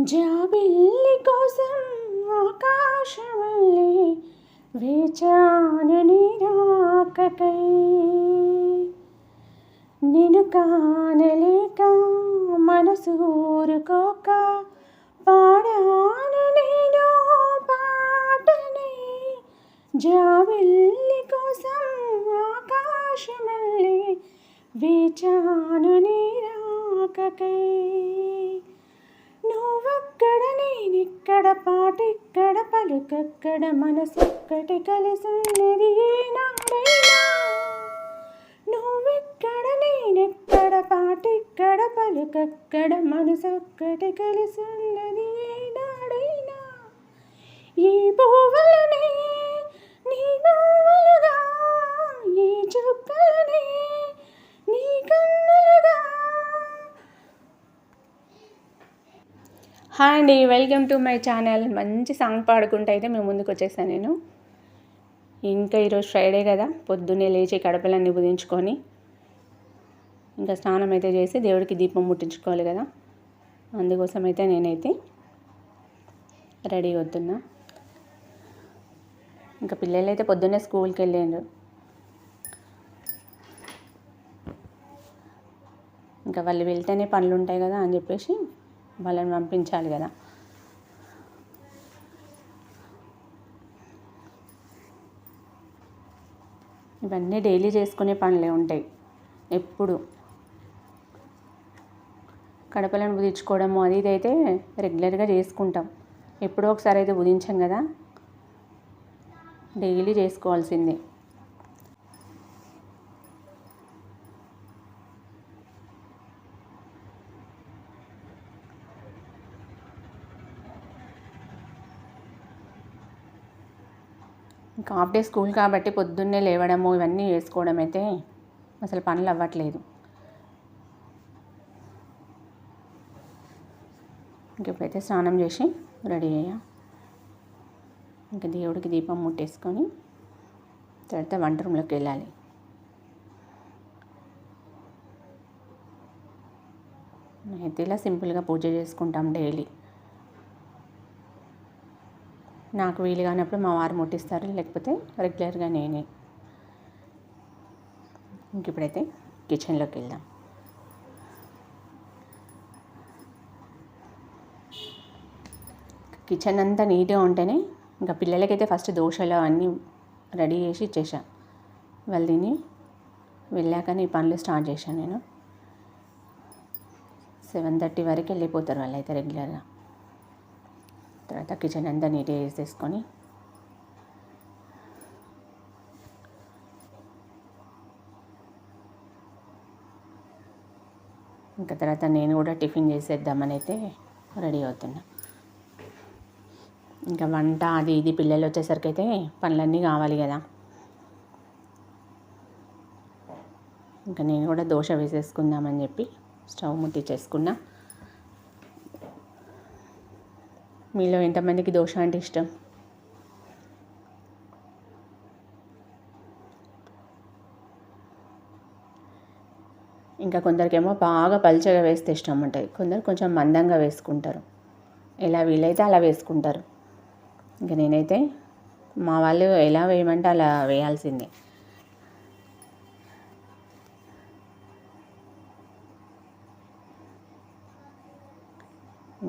జాబిల్లి కోసం ఆకాశమల్లి వేచాను నిరాకకై. నిన్ను కానలేక మనసు ఊరుకోక పాడాను నేను పాటని. జాబిల్లి కోసం ఆకాశమల్లి వేచాను నిరాకకై. నువ్వక్కడ నేనిక్కడ పాటిక్కడ పలుకక్కడ మనసొక్కటి కలిసున్నది ఏనాడైనా నువ్వెక్కడ నేనెక్కడ పాటిక్కడ పలుకక్కడ మనసొక్కటి కలిసున్నది ఏనాడైనా ఈ పువ్వులనే నీ పువ్వులుగా ఈ చుక్కలనే నీ కన్నులుగా హాయ్ అండి వెల్కమ్ టు మై ఛానల్. మంచి సాంగ్ పాడుకుంటూ అయితే మేము ముందుకు వచ్చేసాను నేను. ఇంకా ఈరోజు ఫ్రైడే కదా పొద్దున్నే లేచి కడపలన్నీ బుధించుకొని ఇంకా స్నానం అయితే చేసి దేవుడికి దీపం ముట్టించుకోవాలి కదా. అందుకోసం అయితే నేనైతే రెడీ అవుతున్నా. ఇంకా పిల్లలు అయితే పొద్దున్నే స్కూల్కి వెళ్ళారు ఇంకా వాళ్ళు వెళ్తేనే పనులు ఉంటాయి కదా అని చెప్పేసి వాళ్ళని పంపించాలి కదా. ఇవన్నీ డైలీ చేసుకునే పనులే ఉంటాయి. ఎప్పుడు? కడపలను ఉదించుకోవడము అది ఇది అయితే రెగ్యులర్గా చేసుకుంటాం. ఎప్పుడో ఒకసారి అయితే ఉదించాం కదా. డైలీ చేసుకోవాల్సిందే. హాఫ్ డే స్కూల్ కాబట్టి పొద్దున్నే లేవడము ఇవన్నీ చేసుకోవడం అయితే అసలు పనులు అవ్వట్లేదు. ఇంకెప్పుడైతే స్నానం చేసి రెడీ అయ్యా. ఇంకా దేవుడికి దీపం ముట్టేసుకొని తర్వాత వంట రూమ్లోకి వెళ్ళాలి. అయితే ఇలా సింపుల్గా పూజ చేసుకుంటాం డైలీ. నాకు వీలు కానప్పుడు మా వారు ముట్టిస్తారు లేకపోతే రెగ్యులర్గా నేనే. ఇంక ఇప్పుడైతే కిచెన్లోకి వెళ్దాం. కిచెన్ అంతా నీట్గా ఉంటేనే ఇంకా పిల్లలకైతే ఫస్ట్ దోశలు అన్నీ రెడీ చేసి ఇచ్చేసా. వాళ్ళు తిని వెళ్ళాకనే ఈ పనులు స్టార్ట్ చేశాను నేను. సెవెన్ థర్టీ వరకు వెళ్ళిపోతారు వాళ్ళైతే రెగ్యులర్గా. తర్వాత కిచెన్ అంతా నీట్గా వేసేసుకొని ఇంకా తర్వాత నేను కూడా టిఫిన్ చేసేద్దామని అయితే రెడీ అవుతున్నా. ఇంకా వంట అది ఇది పిల్లలు వచ్చేసరికి అయితే పనులన్నీ కావాలి కదా. ఇంకా నేను కూడా దోశ వేసేసుకుందామని చెప్పి స్టవ్ ముట్టి చేసుకున్నాను మీలో ఎంతమందికి దోశ అంటే ఇష్టం? ఇంకా కొందరికేమో బాగా పల్చగా వేస్తే ఇష్టం ఉంటుంది కొందరు కొంచెం మందంగా వేసుకుంటారు. ఎలా వీలైతే అలా వేసుకుంటారు. ఇంకా నేనైతే మా వాళ్ళు ఎలా వేయమంటే అలా వేయాల్సిందే.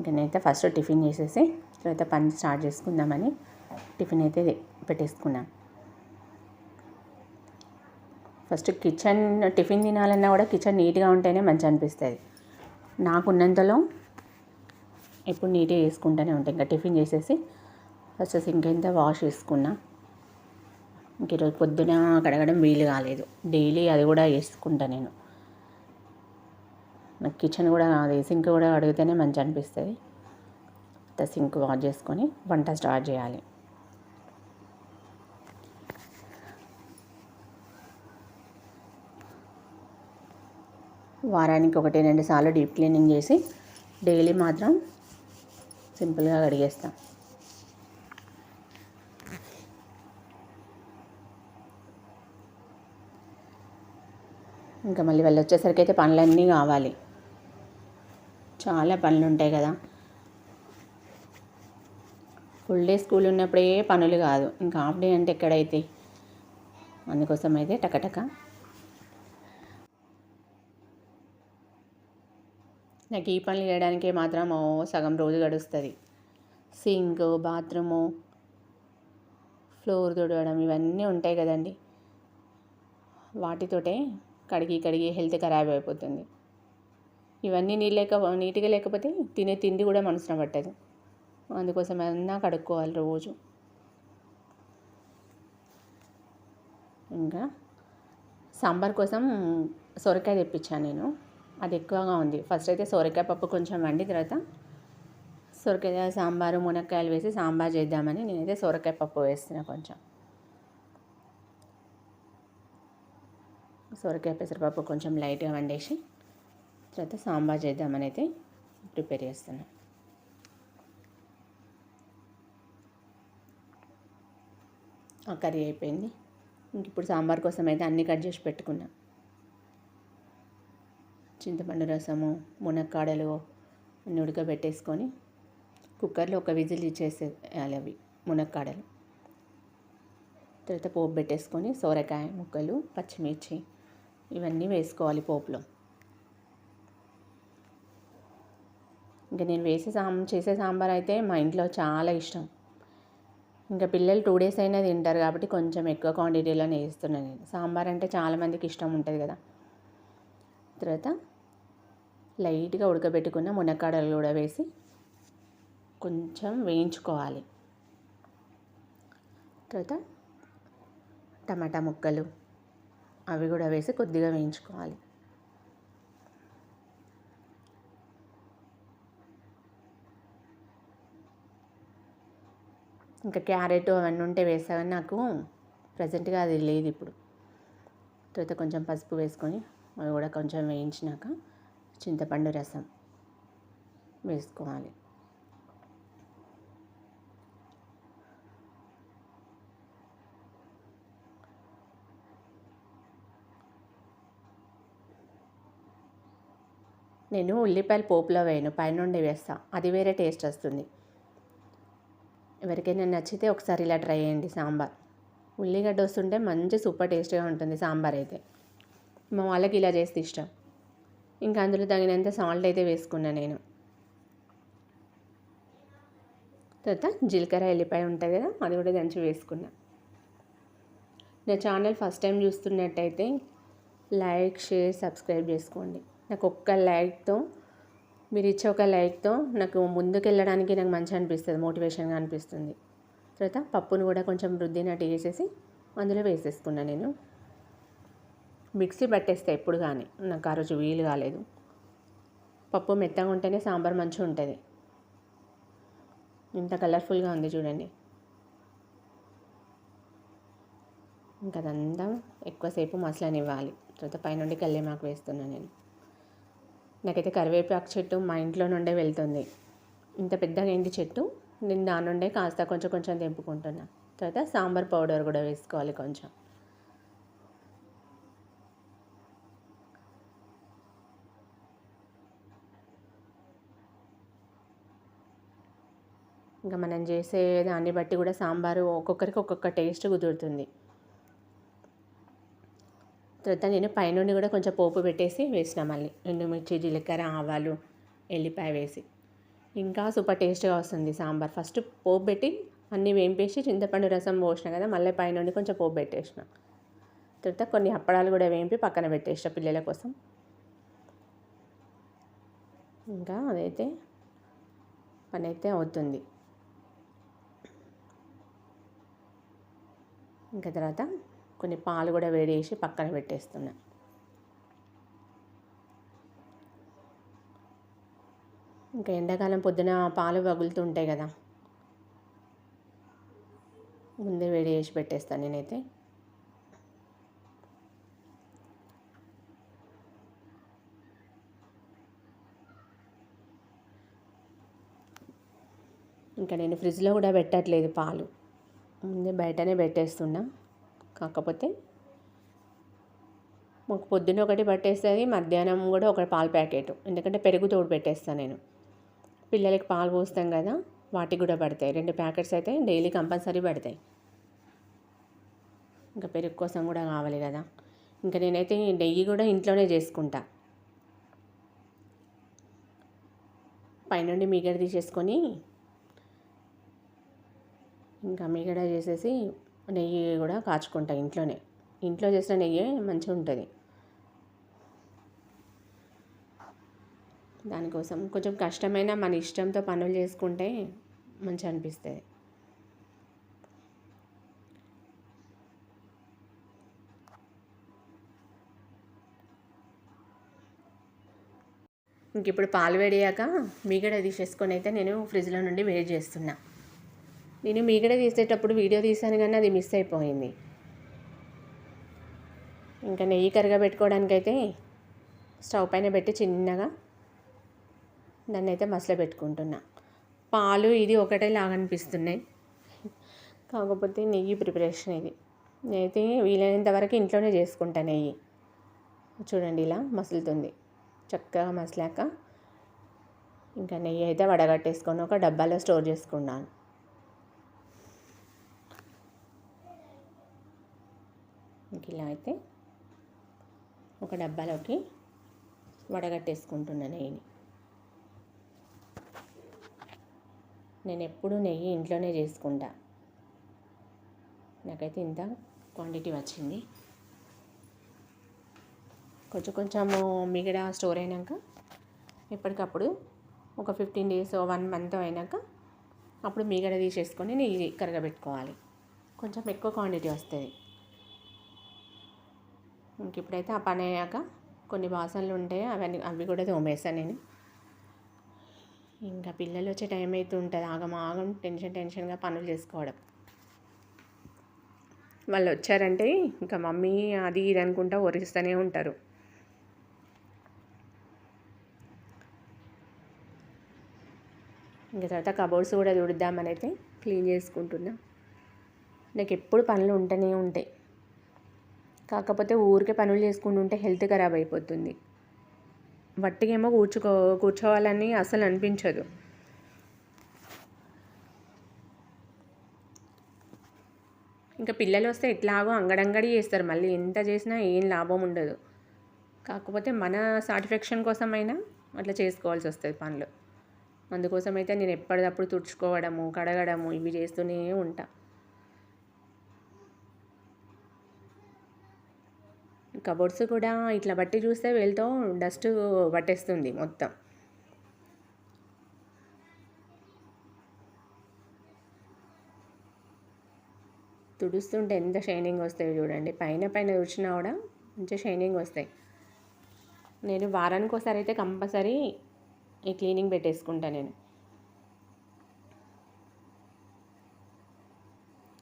ఇంకా నేనైతే ఫస్ట్ టిఫిన్ చేసేసి తర్వాత పని స్టార్ట్ చేసుకుందామని టిఫిన్ అయితే పెట్టేసుకున్నాను ఫస్ట్ కిచెన్ టిఫిన్ తినాలన్నా కూడా కిచెన్ నీట్గా ఉంటేనే మంచిగా అనిపిస్తుంది. నాకున్నంతలో ఎప్పుడు నీట్గా చేసుకుంటూనే ఉంటాయి ఇంకా టిఫిన్ చేసేసి ఫస్ట్ సింక్ ఎంత వాష్ చేసుకున్నా. ఇంక ఈరోజు పొద్దున కడగడం వీలు కాలేదు. డైలీ అది కూడా వేసుకుంటా నేను. నాకు కిచెన్ కూడా కాదు సింక్ కూడా అడిగితేనే మంచి అనిపిస్తుంది. సింక్ వాష్ చేసుకొని వంట స్టార్ట్ చేయాలి. వారానికి ఒకటి రెండు సార్లు డీప్ క్లీనింగ్ చేసి డైలీ మాత్రం సింపుల్గా కడిగేస్తాం. ఇంకా మళ్ళీ వెళ్ళి వచ్చేసరికి అయితే పనులన్నీ కావాలి. చాలా పనులు ఉంటాయి కదా. ఫుల్ డే స్కూల్ ఉన్నప్పుడే పనులు కాదు. ఇంకా హాఫ్ డే అంటే ఎక్కడైతే? అందుకోసం అయితే టకటక. నాకు ఈ పనులు చేయడానికే మాత్రం సగం రోజు గడుస్తుంది. సింక్ బాత్రూము ఫ్లోర్ తుడవడం ఇవన్నీ ఉంటాయి కదండి. వాటితోటే కడిగి కడిగి హెల్త్ ఖరాబ్ అయిపోతుంది. ఇవన్నీ నీళ్ళు లేక నీట్గా లేకపోతే తినే తిండి కూడా మనసున పట్టదు. అందుకోసం అన్నా కడుక్కోవాలి రోజు. ఇంకా సాంబార్ కోసం సొరకాయ తెప్పించాను నేను. అది ఎక్కువగా ఉంది. ఫస్ట్ అయితే సొరకాయ పప్పు కొంచెం వండి తర్వాత సొరకాయ సాంబారు మునక్కాయలు వేసి సాంబార్ చేద్దామని నేనైతే సొరకాయ పప్పు వేస్తున్నా కొంచెం. సొరకాయ పెసరపప్పు కొంచెం లైట్గా వండేసి తర్వాత సాంబార్ చేద్దామని అయితే ప్రిపేర్ చేస్తున్నాను ఆ కర్రీ అయిపోయింది. ఇంక ఇప్పుడు సాంబార్ కోసం అయితే అన్నీ కట్ చేసి పెట్టుకున్నా. చింతపండు రసము మునక్కాడలు అన్నీ ఉడకబెట్టేసుకొని కుక్కర్లో ఒక విజిల్ ఇచ్చేసేయాలి అవి మునక్కాడలు. తర్వాత పోపు పెట్టేసుకొని సోరకాయ ముక్కలు పచ్చిమిర్చి ఇవన్నీ వేసుకోవాలి పోపులో. ఇంకా నేను వేసే సాం చేసే సాంబార్ అయితే మా ఇంట్లో చాలా ఇష్టం. ఇంకా పిల్లలు టూ డేస్ అయినా తింటారు కాబట్టి కొంచెం ఎక్కువ క్వాంటిటీలోనే వేస్తున్నాను నేను. సాంబార్ అంటే చాలామందికి ఇష్టం ఉంటుంది కదా. తర్వాత లైట్గా ఉడకబెట్టుకున్న మునక్కాడలు కూడా వేసి కొంచెం వేయించుకోవాలి. తర్వాత టమాటా ముక్కలు అవి కూడా వేసి కొద్దిగా వేయించుకోవాలి. ఇంకా క్యారెట్ అవన్నీ ఉంటే వేసావని నాకు ప్రజెంట్గా అది లేదు ఇప్పుడు. తర్వాత కొంచెం పసుపు వేసుకొని అవి కూడా కొంచెం వేయించినాక చింతపండు రసం వేసుకోవాలి. నేను ఉల్లిపాయలు పోపులో వేయను పైనుండి వేస్తా. అది వేరే టేస్ట్ వస్తుంది. ఎవరికైనా నచ్చితే ఒకసారి ఇలా ట్రై చేయండి సాంబార్. ఉల్లిగడ్డ వస్తుంటే మంచి సూపర్ టేస్ట్గా ఉంటుంది సాంబార్ అయితే. మా వాళ్ళకి ఇలా చేస్తే ఇష్టం. ఇంకా అందులో తగినంత సాల్ట్ అయితే వేసుకున్నా నేను. తర్వాత జీలకర్ర ఎల్లిపాయ ఉంటుంది కదా అది కూడా దంచి వేసుకున్నా. నా ఛానల్ ఫస్ట్ టైం చూస్తున్నట్టయితే లైక్ షేర్ సబ్స్క్రైబ్ చేసుకోండి. నాకు ఒక్క లైక్తో మీరు ఇచ్చే ఒక లైక్తో నాకు ముందుకెళ్ళడానికి నాకు మంచి అనిపిస్తుంది మోటివేషన్గా అనిపిస్తుంది. తర్వాత పప్పును కూడా కొంచెం రుద్దినట్టు వేసేసి అందులో వేసేసుకున్నా నేను. మిక్సీ పట్టేస్తే ఎప్పుడు కానీ నాకు ఆ రోజు వీలు కాలేదు. పప్పు మెత్తగా ఉంటేనే సాంబార్ మంచిగా ఉంటుంది. ఇంత కలర్ఫుల్గా ఉంది చూడండి. ఇంకా అదంతా ఎక్కువసేపు మసలనివ్వాలి. తర్వాత పైనుండి కల్లేమాకు వేస్తున్నాను నేను. నాకైతే కరివేపాకు చెట్టు మా ఇంట్లో నుండే వెళ్తుంది. ఇంత పెద్దగా అయింది చెట్టు? నేను దాని నుండే కాస్త కొంచెం కొంచెం తెంపుకుంటున్నా. తర్వాత సాంబార్ పౌడర్ కూడా వేసుకోవాలి కొంచెం. ఇంకా మనం చేసే దాన్ని బట్టి కూడా సాంబారు ఒక్కొక్కరికి ఒక్కొక్క టేస్ట్ కుదురుతుంది. తర్వాత నేను పైనుండి కూడా కొంచెం పోపు పెట్టేసి వేసిన మళ్ళీ ఎండుమిర్చి జీలకర్ర ఆవాలు ఎల్లిపాయ వేసి. ఇంకా సూపర్ టేస్ట్గా వస్తుంది సాంబార్. ఫస్ట్ పోపు పెట్టి అన్నీ వేంపేసి చింతపండు రసం పోసిన కదా మళ్ళీ పైనుండి కొంచెం పోపు పెట్టేసిన. తర్వాత కొన్ని అప్పడాలు కూడా వేంపి పక్కన పెట్టేసిన పిల్లల కోసం. ఇంకా అదైతే పని అయితే అవుతుంది. ఇంకా తర్వాత కొన్ని పాలు కూడా వేడి చేసి పక్కన పెట్టేస్తున్నా. ఇంకా ఎండాకాలం పొద్దున పాలు పగులుతుంటాయి కదా. ముందే వేడి చేసి పెట్టేస్తాను నేనైతే. ఇంకా నేను ఫ్రిడ్జ్లో కూడా పెట్టట్లేదు పాలు. ముందే బయటనే పెట్టేస్తున్నా. కాకపోతే మాకు పొద్దున్న ఒకటి పట్టేస్తుంది మధ్యాహ్నం కూడా ఒక పాల ప్యాకెట్. ఎందుకంటే పెరుగు తోడు పెట్టేస్తాను నేను. పిల్లలకి పాలు పోస్తాం కదా వాటికి కూడా పడతాయి. రెండు ప్యాకెట్స్ అయితే డైలీ కంపల్సరీ పడతాయి. ఇంకా పెరుగు కోసం కూడా కావాలి కదా. ఇంకా నేనైతే నెయ్యి కూడా ఇంట్లోనే చేసుకుంటా. పైనుండి మీగడ తీసేసుకొని ఇంకా మీగడ చేసేసి నెయ్యి కూడా కాచుకుంటా ఇంట్లోనే. ఇంట్లో చేసిన నెయ్యి మంచిగా ఉంటుంది. దానికోసం కొంచెం కష్టమైన మన ఇష్టంతో పనులు చేసుకుంటే మంచిగా అనిపిస్తుంది. ఇంక ఇప్పుడు పాలు వేడియాక మీగడ తీసేసుకొని అయితే నేను ఫ్రిడ్జ్లో నుండి వేడి చేస్తున్నా. నేను మీగడ తీసేటప్పుడు వీడియో తీసాను కానీ అది మిస్ అయిపోయింది. ఇంకా నెయ్యి కరగబెట్టుకోవడానికైతే స్టవ్ పైన పెట్టి చిన్నగా దాన్ని అయితే మసలు పెట్టుకుంటున్నా. పాలు ఇది ఒకటే లాగనిపిస్తున్నాయి కాకపోతే నెయ్యి ప్రిపరేషన్ ఇది. నేనైతే వీలైనంత వరకు ఇంట్లోనే చేసుకుంటా నెయ్యి. చూడండి ఇలా మసులుతుంది. చక్కగా మసలాక ఇంకా నెయ్యి అయితే వడగట్టేసుకొని ఒక డబ్బాలో స్టోర్ చేసుకున్నాను. ఇంక ఇలా అయితే ఒక డబ్బాలోకి వడగట్టేసుకుంటున్నా నెయ్యిని. నేను ఎప్పుడు నెయ్యి ఇంట్లోనే చేసుకుంటా. నాకైతే ఇంత క్వాంటిటీ వచ్చింది. కొంచెం కొంచెము మిగడ స్టోర్ అయినాక ఎప్పటికప్పుడు ఒక ఫిఫ్టీన్ డేస్ వన్ మంత్ అయినాక అప్పుడు మిగడ తీసేసుకొని నెయ్యి కరగబెట్టుకోవాలి. కొంచెం ఎక్కువ క్వాంటిటీ వస్తుంది. ఇంక ఇప్పుడైతే ఆ పని అయ్యాక కొన్ని వాసనలు ఉంటాయి అవన్నీ అవి కూడా తోమేస్తాను నేను. ఇంకా పిల్లలు వచ్చే టైం అయితే ఉంటుంది ఆగం ఆగం టెన్షన్ టెన్షన్గా పనులు చేసుకోవడం. వాళ్ళు వచ్చారంటే ఇంకా మమ్మీ అది ఇది అనుకుంటా ఒరిస్తూనే ఉంటారు. ఇంకా తర్వాత కబోర్డ్స్ కూడా తుడుద్దామని అయితే క్లీన్ చేసుకుంటున్నా. నాకు ఎప్పుడు పనులు ఉంటూనే ఉంటాయి. కాకపోతే ఊరికే పనులు చేసుకుంటూ ఉంటే హెల్త్ ఖరాబ్ అయిపోతుంది. వట్టిగేమో కూర్చుకో కూర్చోవాలని అసలు అనిపించదు. ఇంకా పిల్లలు వస్తే ఎట్లాగో అంగడంగడి చేస్తారు. మళ్ళీ ఎంత చేసినా ఏం లాభం ఉండదు. కాకపోతే మన సాటిస్ఫాక్షన్ కోసమైనా అట్లా చేసుకోవాల్సి వస్తుంది పనులు. అందుకోసం అయితే నేను ఎప్పటికప్పుడు తుడుచుకోవడము కడగడము ఇవి చేస్తూనే ఉంటాను కబోర్డ్స్ కూడా ఇట్లా బట్టి చూస్తే వీళ్ళతో డస్ట్ పట్టేస్తుంది మొత్తం. తుడుస్తుంటే ఎంత షైనింగ్ వస్తాయో చూడండి. పైన పైన తుడిచినా కూడా మంచిగా షైనింగ్ వస్తాయి. నేను వారానికి ఒకసారి అయితే కంపల్సరీ ఈ క్లీనింగ్ పెట్టేసుకుంటా నేను.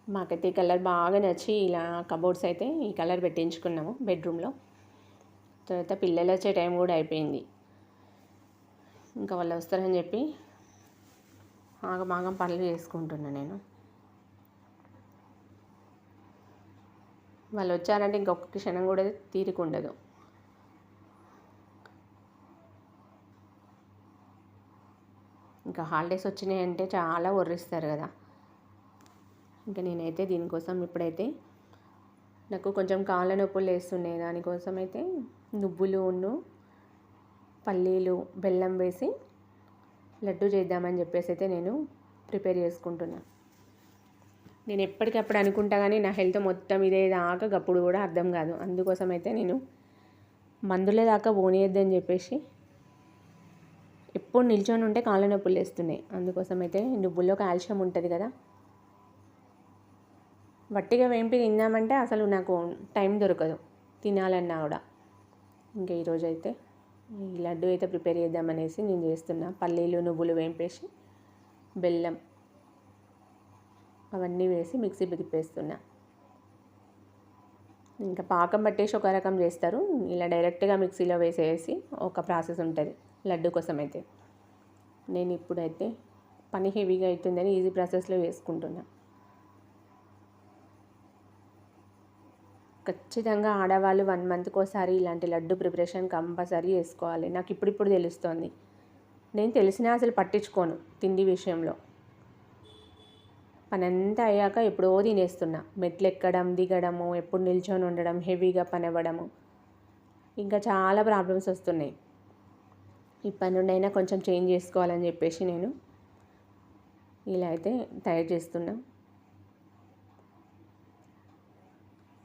మాకైతే ఈ కలర్ బాగా నచ్చి ఇలా కబోర్డ్స్ అయితే ఈ కలర్ పెట్టించుకున్నాము బెడ్రూమ్లో తర్వాత పిల్లలు వచ్చే టైం కూడా అయిపోయింది. ఇంకా వాళ్ళు వస్తారని చెప్పి ఆగమాగం పనులు చేసుకుంటున్నా నేను. వాళ్ళు వచ్చారంటే ఇంకొక క్షణం కూడా తీరికుండదు ఇంకా హాలిడేస్ వచ్చినాయంటే చాలా వర్రిస్తారు కదా. ఇంకా నేనైతే దీనికోసం ఇప్పుడైతే నాకు కొంచెం కాళ్ళ నొప్పులు వేస్తున్నాయి దానికోసం అయితే నువ్వులు ఉన్ను పల్లీలు బెల్లం వేసి లడ్డు చేద్దామని చెప్పేసి అయితే నేను ప్రిపేర్ చేసుకుంటున్నా. నేను ఎప్పటికప్పుడు అనుకుంటా కానీ నా హెల్త్ మొత్తం ఇదే దాకా గప్పుడు కూడా అర్థం కాదు. అందుకోసం అయితే నేను మందులే దాకా పోనీయద్దని చెప్పేసి ఎప్పుడు నిల్చొని ఉంటే కాళ్ళ నొప్పులు వేస్తున్నాయి అందుకోసం అయితే నువ్వుల్లో కాల్షియం ఉంటుంది కదా వట్టిగా వేంపి తిందామంటే అసలు నాకు టైం దొరకదు. తినాలన్నా కూడా. ఇంకా ఈరోజు అయితే ఈ లడ్డు అయితే ప్రిపేర్ చేద్దామనేసి నేను చేస్తున్నా. పల్లీలు నువ్వులు వేంపేసి బెల్లం అవన్నీ వేసి మిక్సీ తిప్పేస్తున్నా. ఇంకా పాకం పట్టేసి ఒక రకం చేస్తారు. ఇలా డైరెక్ట్గా మిక్సీలో వేసేసి ఒక ప్రాసెస్ ఉంటుంది లడ్డు కోసం అయితే నేను ఇప్పుడైతే పని హెవీగా అవుతుందని ఈజీ ప్రాసెస్లో వేసుకుంటున్నా. ఖచ్చితంగా ఆడవాళ్ళు వన్ మంత్కి ఒకసారి ఇలాంటి లడ్డు ప్రిపరేషన్ కంపల్సరీ చేసుకోవాలి. నాకు ఇప్పుడిప్పుడు తెలుస్తోంది. నేను తెలిసినా అసలు పట్టించుకోను తిండి విషయంలో. పని అంతా అయ్యాక ఎప్పుడో తినేస్తున్నా. మెట్లు ఎక్కడం దిగడము ఎప్పుడు నిల్చొని ఉండడం హెవీగా పని అవ్వడము ఇంకా చాలా ప్రాబ్లమ్స్ వస్తున్నాయి. ఇప్పటి నుండి అయినా కొంచెం చేంజ్ చేసుకోవాలని చెప్పేసి నేను ఇలా అయితే తయారు చేస్తున్నా.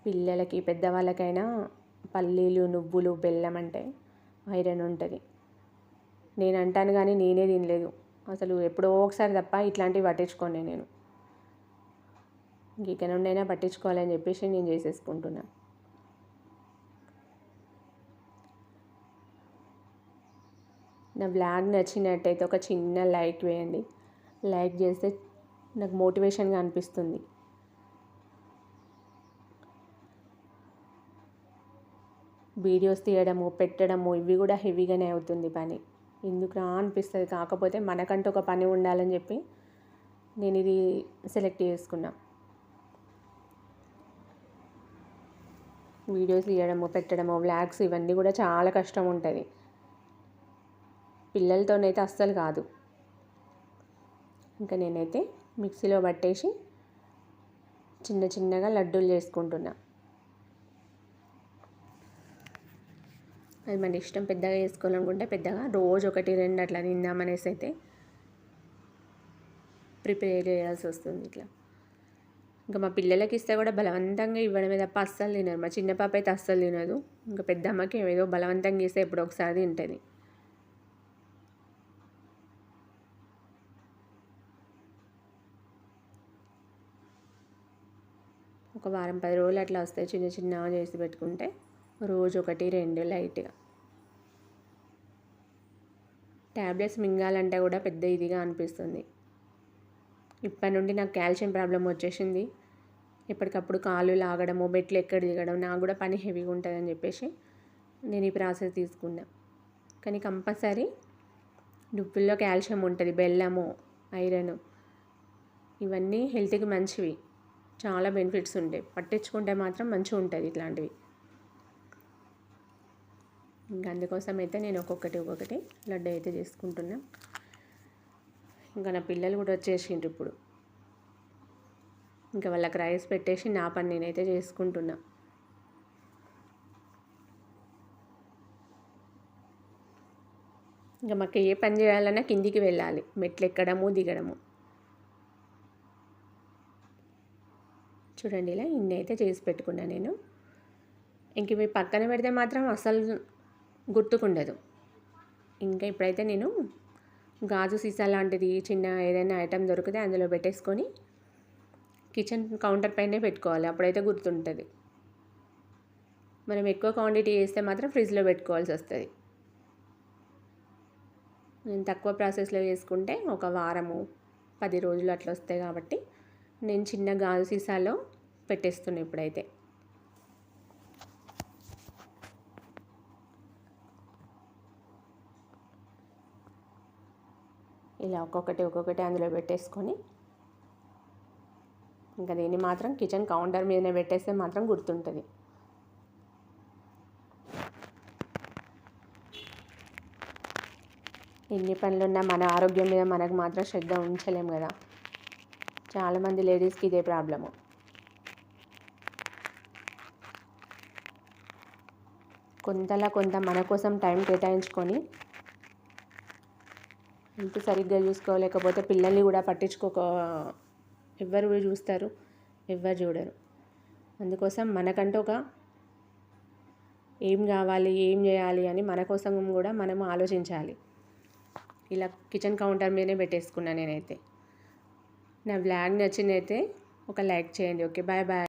పిల్లలకి పెద్దవాళ్ళకైనా పల్లీలు నువ్వులు బెల్లం అంటే ఐరన్ ఉంటుంది. నేను అంటాను కానీ నేనే తినలేదు. అసలు ఎప్పుడో ఒకసారి తప్ప ఇట్లాంటివి పట్టించుకోండి నేను. ఇక నుండైనా పట్టించుకోవాలని చెప్పేసి నేను చేసేసుకుంటున్నా. నా బ్లాగ్ నచ్చినట్టయితే ఒక చిన్న లైక్ వేయండి. లైక్ చేస్తే నాకు మోటివేషన్గా అనిపిస్తుంది. వీడియోస్ తీయడము పెట్టడము ఇవి కూడా హెవీగానే అవుతుంది పని. ఎందుకురా అనిపిస్తుంది. కాకపోతే మనకంటూ ఒక పని ఉండాలని చెప్పి నేను ఇది సెలెక్ట్ చేసుకున్నా. వీడియోస్ తీయడము పెట్టడము వ్లాగ్స్ ఇవన్నీ కూడా చాలా కష్టం ఉంటుంది. పిల్లలతోనైతే అస్సలు కాదు. ఇంకా నేనైతే మిక్సీలో పట్టేసి చిన్న చిన్నగా లడ్డూలు చేసుకుంటున్నా. అది మన ఇష్టం పెద్దగా వేసుకోవాలనుకుంటే పెద్దగా రోజు ఒకటి రెండు అట్లా తిందామనేసి అయితే ప్రిపేర్ చేయాల్సి వస్తుంది ఇట్లా. ఇంకా మా పిల్లలకి ఇస్తే కూడా బలవంతంగా ఇవ్వడమే తప్ప అస్సలు తినరు. మా చిన్న పాప అయితే అస్సలు తినదు. ఇంకా పెద్ద అమ్మకి ఏదో బలవంతంగా ఇస్తే ఎప్పుడో ఒకసారి తింటుంది. ఒక వారం పది రోజులు అట్లా వస్తాయి చిన్న చిన్నగా చేసి పెట్టుకుంటే. రోజు ఒకటి రెండు లైట్గా. ట్యాబ్లెట్స్ మింగాలంటే కూడా పెద్ద ఇదిగా అనిపిస్తుంది. ఇప్పటి నుండి నాకు కాల్షియం ప్రాబ్లం వచ్చేసింది. ఎప్పటికప్పుడు కాళ్ళు లాగడము బెట్లు ఎక్కడ దిగడం నాకు కూడా పని హెవీగా ఉంటుందని చెప్పేసి నేను ఈ ప్రాసెస్ తీసుకున్నా. కానీ కంపల్సరీ డుప్పుల్లో కాల్షియం ఉంటుంది బెల్లము ఐరన్ ఇవన్నీ హెల్త్కి మంచివి. చాలా బెనిఫిట్స్ ఉంటాయి పట్టించుకుంటే మాత్రం మంచిగా ఉంటుంది ఇట్లాంటివి. ఇంకా అందుకోసం అయితే నేను ఒక్కొక్కటి ఒక్కొక్కటి లడ్డు అయితే చేసుకుంటున్నా. ఇంకా నా పిల్లలు కూడా వచ్చేసిండ్రు ఇప్పుడు. ఇంకా వాళ్ళకి రైస్ పెట్టేసి నా పని నేనైతే చేసుకుంటున్నా. ఇంకా మాకు ఏ పని చేయాలన్నా కిందికి వెళ్ళాలి. మెట్లు ఎక్కడము దిగడము. చూడండి ఇలా ఇన్ని అయితే చేసి పెట్టుకున్నా నేను. ఇంక ఇవి పక్కన పెడితే మాత్రం అసలు గుర్తుకుండదు. ఇంకా ఇప్పుడైతే నేను గాజు సీసా లాంటిది చిన్న ఏదైనా ఐటెం దొరికితే అందులో పెట్టేసుకొని కిచెన్ కౌంటర్ పైనే పెట్టుకోవాలి. అప్పుడైతే గుర్తుంటుంది. మనం ఎక్కువ క్వాంటిటీ వేస్తే మాత్రం ఫ్రిడ్జ్లో పెట్టుకోవాల్సి వస్తుంది. నేను తక్కువ ప్రాసెస్లో చేసుకుంటే ఒక వారము పది రోజులు అట్లా వస్తాయి కాబట్టి నేను చిన్న గాజు సీసాలో పెట్టేస్తున్నాను ఇప్పుడైతే. ఇలా ఒక్కొక్కటి ఒక్కొక్కటి అందులో పెట్టేసుకొని ఇంకా దీన్ని మాత్రం కిచెన్ కౌంటర్ మీదనే పెట్టేస్తే మాత్రం గుర్తుంటుంది. ఎన్ని పనులున్నా మన ఆరోగ్యం మీద మనకు మాత్రం శ్రద్ధ ఉంచలేము కదా. చాలామంది లేడీస్కి ఇదే ప్రాబ్లము. కొంతలా కొంత మన కోసం టైం కేటాయించుకొని హెల్త్ సరిగ్గా చూసుకోలేకపోతే పిల్లల్ని కూడా పట్టించుకోక ఎవ్వరు చూస్తారు ఎవరు చూడరు. అందుకోసం మనకంటూ ఒక ఏం కావాలి ఏం చేయాలి అని మన కోసం కూడా మనం ఆలోచించాలి. ఇలా కిచెన్ కౌంటర్ మీదనే పెట్టేసుకున్నా నేనైతే. నా బ్లాగ్ నచ్చినైతే ఒక లైక్ చేయండి ఓకే? Bye bye.